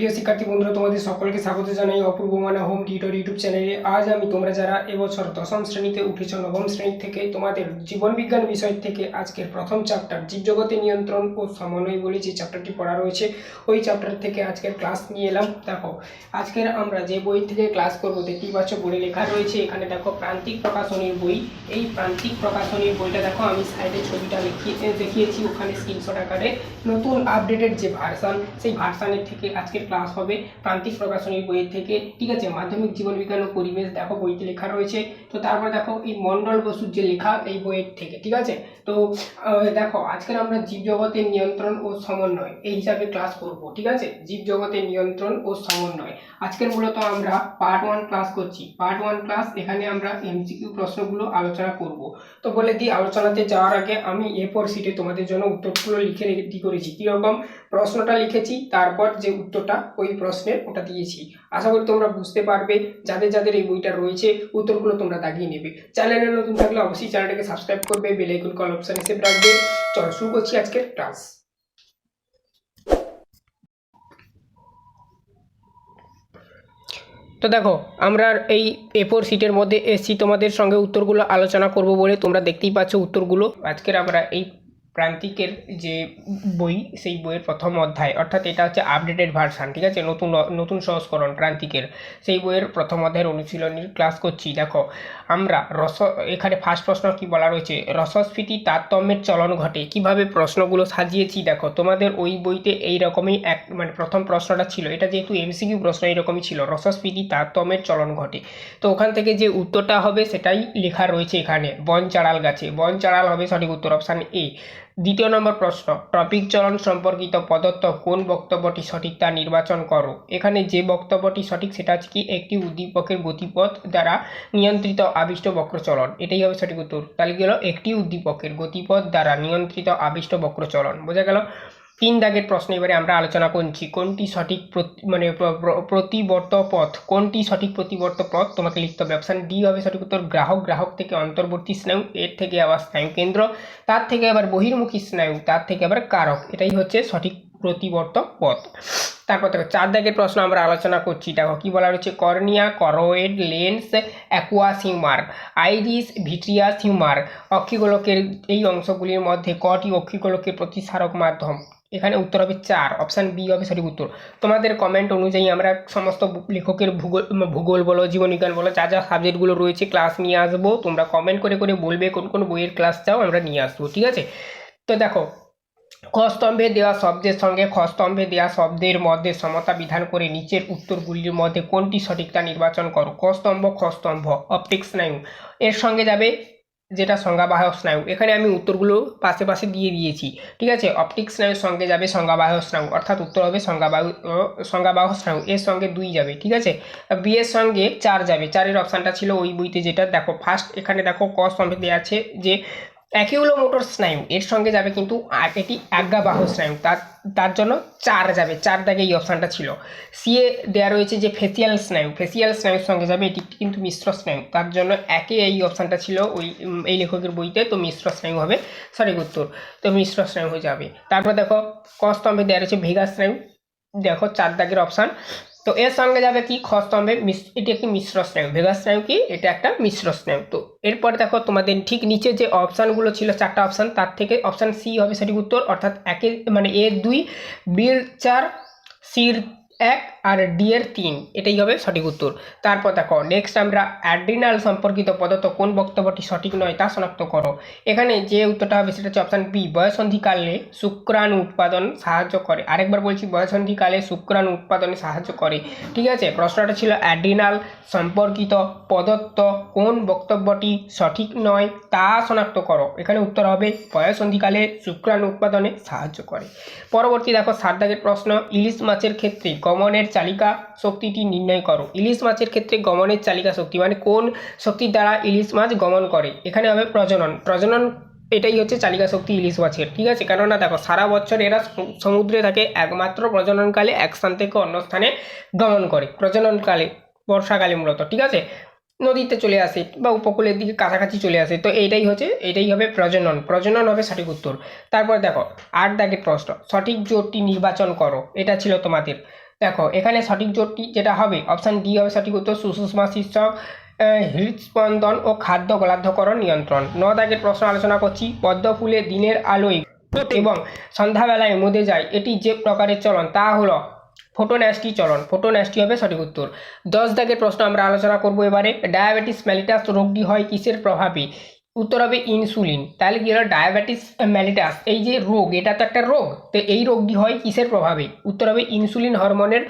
প্রিয় শিক্ষার্থী বন্ধুরা, তোমাদের সকলকে স্বাগত জানাই অপূর্ব মানে হোম টিউটর ইউটিউব চ্যানেলে। আজ আমি তোমরা যারা এবছর দশম শ্রেণীতে উঠেছ, নবম শ্রেণি থেকে তোমাদের জীবন বিজ্ঞান বিষয় থেকে আজকের প্রথম চ্যাপ্টার জীবজগতে নিয়ন্ত্রণ ও সমন্বয় বলে যে চ্যাপ্টারটি পড়া রয়েছে, ওই চ্যাপ্টার থেকে আজকের ক্লাস নিয়ে এলাম। দেখো, আজকের আমরা যে বই থেকে ক্লাস করব, দেখতেই বোর্ডে লেখা রয়েছে, এখানে দেখো, প্রান্তিক প্রকাশনীর বই। এই প্রান্তিক প্রকাশনীর বইটা দেখো, আমি সাইডে ছবিটা দেখিয়েছি, ওখানে স্ক্রিনশট আকারে। নতুন আপডেটেড যে ভার্সান সেই ভার্সানের থেকে আজকের ক্লাস হবে। প্রান্তিক প্রকাশনীর বইয়ের থেকে। ঠিক আছে, মাধ্যমিক জীবন বিজ্ঞান ও পরিবেশ দেখো, বইতে লেখা রয়েছে। তো তারপর দেখো এই মন্ডল বসুর যে লেখা, এই বইয়ের থেকে, ঠিক আছে? তো দেখো, আজকের আমরা জীবজগতের নিয়ন্ত্রণ ও সমন্বয়, এই হিসাবে ক্লাস করব, ঠিক আছে? জীবজগতের নিয়ন্ত্রণ ও সমন্বয়। আজকের মূলত আমরা পার্ট ওয়ান ক্লাস করছি। পার্ট ওয়ান ক্লাস এখানে আমরা এমসিকিউ প্রশ্নগুলো আলোচনা করব। তো বলে দিই, আলোচনাতে যাওয়ার আগে আমি এ ফোর সিটে তোমাদের জন্য উত্তরগুলো লিখে রেডি করেছি। কীরকম? প্রশ্নটা লিখেছি, তারপর যে উত্তরটা ওই প্রশ্নের ওটা দিয়েছি। আশা করি তোমরা বুঝতে পারবে, যাদের যাদের এই বইটা রয়েছে, উত্তরগুলো তোমরা দাগিয়ে নেবে। চ্যানেলে নতুন থাকলে অবশ্যই চ্যানেলটাকে সাবস্ক্রাইব করবে বেল কল অপশন হিসেবে রাখবে। চলো, শুরু করছি আজকের ক্লাস তো দেখো, আমরা এই এফোর সিটের মধ্যে এসছি। তোমাদের সঙ্গে উত্তরগুলো আলোচনা করব বলে তোমরা দেখতেই পাচ্ছ উত্তরগুলো। আজকের আমরা এই প্রান্তিকের যে বই, সেই বইয়ের প্রথম অধ্যায়, অর্থাৎ এটা হচ্ছে আপডেটেড ভার্সান ঠিক আছে? নতুন নতুন সংস্করণ প্রান্তিকের। সেই বইয়ের প্রথম অধ্যায়ের অনুশীলনীর ক্লাস করছি। দেখো, আমরা রস, এখানে ফার্স্ট প্রশ্ন কি বলা রয়েছে? রসস্ফীতি তারতম্যের চলন ঘটে। কীভাবে প্রশ্নগুলো সাজিয়েছি? দেখো, তোমাদের ওই বইতে এই রকমই এক মানে প্রথম প্রশ্নটা ছিল। এটা যেহেতু এমসিকিউ প্রশ্ন এইরকমই ছিল। রসস্ফীতি তারতম্যের চলন ঘটে। তো ওখান থেকে যে উত্তরটা হবে, সেটাই লেখা রয়েছে এখানে। বন চাড়াল গাছে। বন চাড়াল হবে সঠিক উত্তর অপশান এ দ্বিতীয় নম্বর প্রশ্ন, টপিক চলন সম্পর্কিত প্রদত্ত কোন বক্তব্যটি সঠিক তা নির্বাচন করো। এখানে যে বক্তব্যটি সঠিক সেটা হচ্ছে কি, একটি উদ্দীপকের গতিপথ দ্বারা নিয়ন্ত্রিত আবিষ্ট বক্রচলন। এটাই হবে সঠিক উত্তর। তাহলে কি হলো? একটি উদ্দীপকের গতিপথ দ্বারা নিয়ন্ত্রিত আবিষ্ট বক্রচলন। বোঝা গেল? তিন দাগের প্রশ্ন এবারে আমরা আলোচনা করছি। কোনটি সঠিক মানে প্র- প্র- প্রতিবর্ত পথ? কোনটি সঠিক প্রতিবর্ত পথ? তোমাকে লিখতে হবে অপশান ডি হবে সঠিক উত্তর। গ্রাহক গ্রাহক থেকে অন্তর্বর্তী স্নায়ু, এর থেকে আবার স্নায়ু কেন্দ্র তার থেকে আবার বহির্মুখী স্নায়ু, তার থেকে আবার কারক। এটাই হচ্ছে সঠিক প্রতিবর্ত পথ তারপর দেখো চার দাগের প্রশ্ন আমরা আলোচনা করছি। দেখো, কি বলা রয়েছে? Cornea, choroid, lens aqueous humour iris vitreous humour অক্ষিগোলকের এই অংশগুলির মধ্যে কটি অক্ষিগোলকের প্রতিসারক মাধ্যম? এখানে উত্তর হবে চার। অপশান বি হবে সঠিক উত্তর। তোমাদের কমেন্ট অনুযায়ী আমরা সমস্ত লেখকের ভূগোল ভূগোল বলো জীবনবিজ্ঞান বলো, যা যা সাবজেক্টগুলো রয়েছে ক্লাস নিয়ে আসব। তোমরা কমেন্ট করে করে বলবে কোন কোন বইয়ের ক্লাস চাও, আমরা নিয়ে আসব, ঠিক আছে? তো দেখো খস্তম্ভে দেওয়া শব্দের সঙ্গে খস্তম্ভে দেওয়া শব্দের মধ্যে সমতা বিধান করে নিচের উত্তরগুলির মধ্যে কোনটি সঠিকতা নির্বাচন করো? কস্তম্ভ খস্তম্ভ অপটিক স্নায়ু। এর সঙ্গে যাবে যেটা সংজ্ঞাবাহক স্নায়ু। এখানে আমি উত্তরগুলো পাশে পাশে দিয়ে দিয়েছি। ঠিক আছে? অপটিক স্নায়ুর সঙ্গে যাবে সংজ্ঞাবাহক স্নায়ু। অর্থাৎ উত্তর হবে সংজ্ঞাবাহু সংজ্ঞাবাহক স্নায়ু। এর সঙ্গে দুই যাবে। ঠিক আছে? বি এর সঙ্গে চার যাবে। চারের অপশানটা ছিল ওই বইতে যেটা। দেখো ফার্স্ট এখানে দেখো ক দেওয়া আছে যে অ্যাকিউলো মোটর স্নায়ু এর সঙ্গে যাবে কিন্তু এটি আজ্ঞাবাহ স্নায়ু তার তার জন্য চার যাবে, চার দাগে এই অপশানটা ছিল। সিএ দেওয়া রয়েছে যে ফেসিয়াল স্নায়ু ফেসিয়াল স্নায়ুর সঙ্গে যাবে, এটি কিন্তু মিশ্র স্নায়ু তার জন্য একে এই অপশানটা ছিল ওই এই লেখকের বইতে, তো মিশ্র স্নায়ু হবে। সঠিক উত্তর, তো মিশ্র স্নায়ু হয়ে যাবে। তারপর দেখো, ক স্তম্ভে দেওয়া রয়েছে ভেগা স্নায়ু দেখো চার দাগের অপশান তো এর সঙ্গে যাবে কি? খ স্তম্ভে এটি একটি মিশ্র স্নায়ু ভেগা স্নায়ু কি? এটা একটা মিশ্র স্নায়ু তো এরপর দেখো তোমাদের ঠিক নিচে যে অপশানগুলো ছিল, চারটা অপশান তার থেকে অপশান সি হবে সঠিক উত্তর। অর্থাৎ একে মানে এ দুই, বিল চার, সির এক আর ডি এর তিন, এটাই হবে সঠিক উত্তর। তারপর দেখো নেক্সট আমরা অ্যাড্রিনাল সম্পর্কিত পদার্থ কোন বক্তব্যটি সঠিক নয় তা শনাক্ত করো। এখানে যে উত্তরটা হবে সেটা হচ্ছে অপশান বি বয়সন্ধিকালে শুক্রাণু উৎপাদন সাহায্য করে। আরেকবার বলছি, বয়সন্ধিকালে শুক্রাণু উৎপাদনে সাহায্য করে। ঠিক আছে? প্রশ্নটা ছিল অ্যাড্রিনাল সম্পর্কিত প্রদত্ত কোন বক্তব্যটি সঠিক নয় তা শনাক্ত করো। এখানে উত্তর হবে, বয়সন্ধিকালে শুক্রাণু উৎপাদনে সাহায্য করে। পরবর্তী দেখো সাত দাগের প্রশ্ন, ইলিশ মাছের ক্ষেত্রে গমনের চালিকা শক্তিটি নির্ণয় করো। ইলিশ মাছের ক্ষেত্রে গমনের চালিকা শক্তি মানে কোন শক্তির দ্বারা ইলিশ মাছ গমন করে? এখানে হবে প্রজনন। প্রজনন এটাই হচ্ছে চালিকা শক্তি ইলিশ মাছের। ঠিক আছে? কেননা দেখো, সারা বছর এরা সমুদ্রে থাকে, একমাত্র প্রজননকালে এক স্থান থেকে অন্য স্থানে গমন করে। প্রজননকালে, বর্ষাকালে মূলত। ঠিক আছে? নদীতে চলে আসে বা উপকূলের দিকে কাছাকাছি চলে আসে। তো এইটাই হচ্ছে এটাই হবে প্রজনন। প্রজনন হবে সঠিক উত্তর। তারপর দেখো আট দাগের প্রশ্ন। সঠিক জোটটি নির্বাচন করো। এটা ছিল তোমাদের দেখো এখানে সঠিক জোটটি যেটা হবে অপশান ডি হবে সঠিক উত্তর সুষুষ্মা শীর্ষক হৃদস্পন্দন ও খাদ্য গলাধ্যকরণ নিয়ন্ত্রণ। ন দাগের প্রশ্ন আলোচনা করছি পদ্ম ফুলে দিনের আলোয় এবং সন্ধ্যাবেলায় মধ্যে যায় এটি যে প্রকারের চলন তা হলো ফোটোন্যাস্টি চলন ফোটোন্যাস্টি হবে সঠিক উত্তর। দশ দাগের প্রশ্ন আমরা আলোচনা করব এবারে ডায়াবেটিস মেলিটাস রোগটি হয় কিসের প্রভাবে? উত্তর হবে ইনসুলিন তাহলে কি হলো? ডায়াবেটিস ম্যালিটাস এই যে রোগ, এটা তো একটা রোগ। তো এই রোগটি হয় কিসের প্রভাবে? উত্তর হবে ইনসুলিন হরমোনের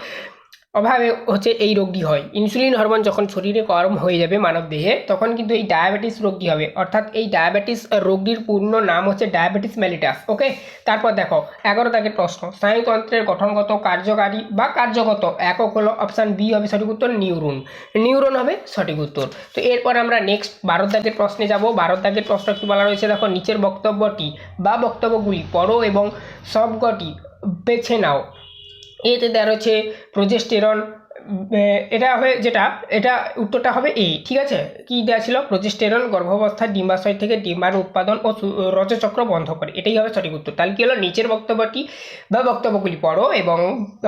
অভাবে হচ্ছে এই রোগটি হয়। ইনসুলিন হরমোন যখন শরীরে গরম হয়ে যাবে মানব দেহে, তখন কিন্তু এই ডায়াবেটিস রোগটি হবে। অর্থাৎ এই ডায়াবেটিস রোগটির পূর্ণ নাম হচ্ছে ডায়াবেটিস ম্যালিটাস ওকে তারপর দেখো, এগারো দাগের প্রশ্ন। স্নায়ুতন্ত্রের গঠনগত, কার্যকারী বা কার্যগত একক হলো অপশান বি হবে সঠিক উত্তর নিউরন নিউরন হবে সঠিক উত্তর। তো এরপর আমরা নেক্সট বারো দাগের প্রশ্নে যাব। বারো দাগের প্রশ্ন কি বলা রয়েছে? দেখো, নিচের বক্তব্যটি বা বক্তব্যগুলি পড়ো এবং সবকটি বেছে নাও। এতে দেওয়া রয়েছে প্রজেস্টেরন এটা হবে যেটা, এটা উত্তরটা হবে এ ঠিক আছে? কি দেওয়া ছিল? প্রজেস্টেরন গর্ভাবস্থায় ডিম্বাশয় থেকে ডিম্বাণু উৎপাদন ও রজচক্র বন্ধ করে। এটাই হবে সঠিক উত্তর। তাহলে কি হলো? নিচের বক্তব্যটি বা বক্তব্যগুলি পড়ো এবং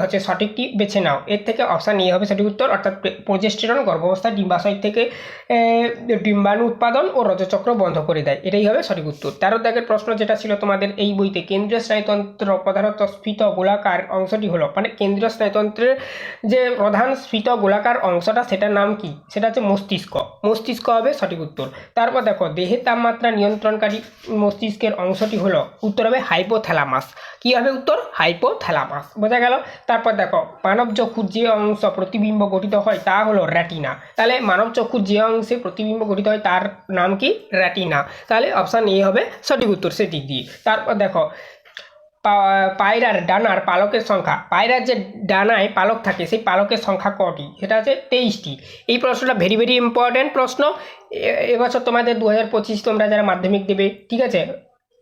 হচ্ছে সঠিকটি বেছে নাও। এর থেকে অপশান এ হবে সঠিক উত্তর, অর্থাৎ প্রজেস্টেরন গর্ভাবস্থায় ডিম্বাশয় থেকে ডিম্বাণু উৎপাদন ও রজচক্র বন্ধ করে দেয়। এটাই হবে সঠিক উত্তর। তেরো দাগের প্রশ্ন যেটা ছিল তোমাদের এই বইতে, কেন্দ্রীয় স্নায়ুতন্ত্র প্রধানত স্ফীত গোলাকার অংশটি হলো মানে কেন্দ্রীয় স্নায়ুতন্ত্রের যে প্রধান স্ফীত গোলাকার অংশটা সেটার নাম কি? সেটা হচ্ছে মস্তিষ্ক। মস্তিষ্ক হবে সঠিক উত্তর। তারপর দেখো, দেহের তাপমাত্রা নিয়ন্ত্রণকারী মস্তিষ্কের অংশটি হলো, উত্তর হবে হাইপোথ্যালামাস কি হবে উত্তর? হাইপোথ্যালামাস বোঝা গেল? তারপর দেখো, মানব চক্ষুর যে অংশ প্রতিবিম্ব গঠিত হয়, তা হলো র্যাটিনা তাহলে মানব চক্ষুর যে অংশে প্রতিবিম্ব গঠিত হয়, তার নাম কি? র্যাটিনা তাহলে অপশান এ হবে সঠিক উত্তর সেদিক দিয়ে। তারপর দেখো পায়রার ডানার পালকের সংখ্যা। পায়রার যে ডানায় পালক থাকে, সেই পালকের সংখ্যা কটি? সেটা হচ্ছে তেইশটি। এই প্রশ্নটা ভেরি ভেরি ইম্পর্ট্যান্ট প্রশ্ন। এবছর তোমাদের দু হাজার পঁচিশ তোমরা যারা মাধ্যমিক দেবে, ঠিক আছে?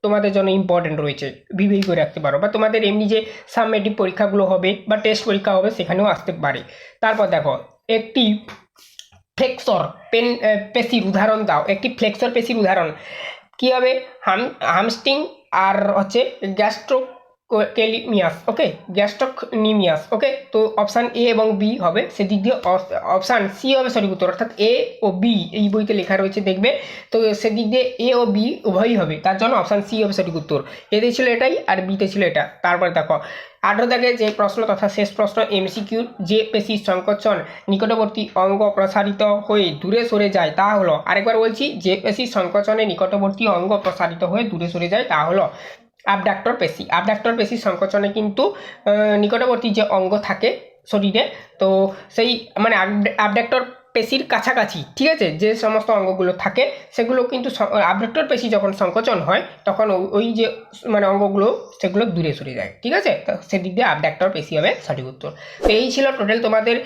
তোমাদের জন্য ইম্পর্টেন্ট রয়েছে। ভিভেই করে রাখতে পারো। বা তোমাদের এমনি যে সাবমেটিভ পরীক্ষাগুলো হবে বা টেস্ট পরীক্ষা হবে, সেখানেও আসতে পারে। তারপর দেখো, একটি ফ্লেক্সর পেন পেশির উদাহরণ দাও। একটি ফ্লেক্সর পেশির উদাহরণ। কী হবে? হাম হামস্টিং আর হচ্ছে গ্যাস্ট্রো কেলিমিয়াস ওকে গ্যাস্ট্রোকনিমিয়াস ওকে তো অপশান এ এবং বি হবে, সেদিক দিয়ে অপশান সি হবে সঠিক উত্তর, অর্থাৎ এ ও বি এই বইতে লেখা রয়েছে, দেখবে? তো সেদিক দিয়ে এ ও বি উভয়ই হবে, তার জন্য অপশান সি হবে, সঠিক উত্তর। এতে ছিল এটাই আর বিতে ছিল এটা। তারপরে দেখো আঠারো দাগে যে প্রশ্ন তথা শেষ প্রশ্ন এমসিকিউর যে পেশির সংকোচন নিকটবর্তী অঙ্গ প্রসারিত হয়ে দূরে সরে যায়, তা হলো। আরেকবার বলছি যে পেশির সংকোচনে নিকটবর্তী অঙ্গ প্রসারিত হয়ে দূরে সরে যায়, তা হলো। আবডাক্টর পেশি। আবডাক্টর পেশি সংকোচনে কিন্তু নিকটবর্তী যে অঙ্গ থাকে শরীরে, তো সেই মানে আবডাক্টর পেশির কাছাকাছি, ঠিক আছে? যে সমস্ত অঙ্গগুলো থাকে, সেগুলো কিন্তু আবডাক্টর পেশি যখন সংকোচন হয়, তখন ওই- ওই যে মানে অঙ্গগুলো, সেগুলো দূরে সরে যায়, ঠিক আছে? তো সেদিক দিয়ে আবডাক্টর পেশি হবে সঠিক উত্তর। তো এই ছিল টোটাল তোমাদের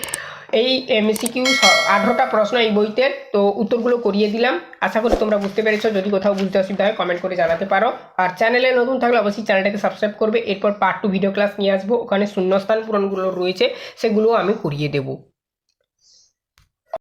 এই এমসিকিউ আঠারোটা প্রশ্ন এই বইতে। তো উত্তরগুলো করিয়ে দিলাম। আশা করি তোমরা বুঝতে পেরেছ। যদি কোথাও বুঝতে অসুবিধা হয় কমেন্ট করে জানাতে পারো। আর চ্যানেলে নতুন থাকলে অবশ্যই চ্যানেলটাকে সাবস্ক্রাইব করবে। এরপর পার্ট টু ভিডিও ক্লাস নিয়ে আসব। ওখানে শূন্যস্থান পূরণগুলো রয়েছে সেগুলো আমি করিয়ে দেবো।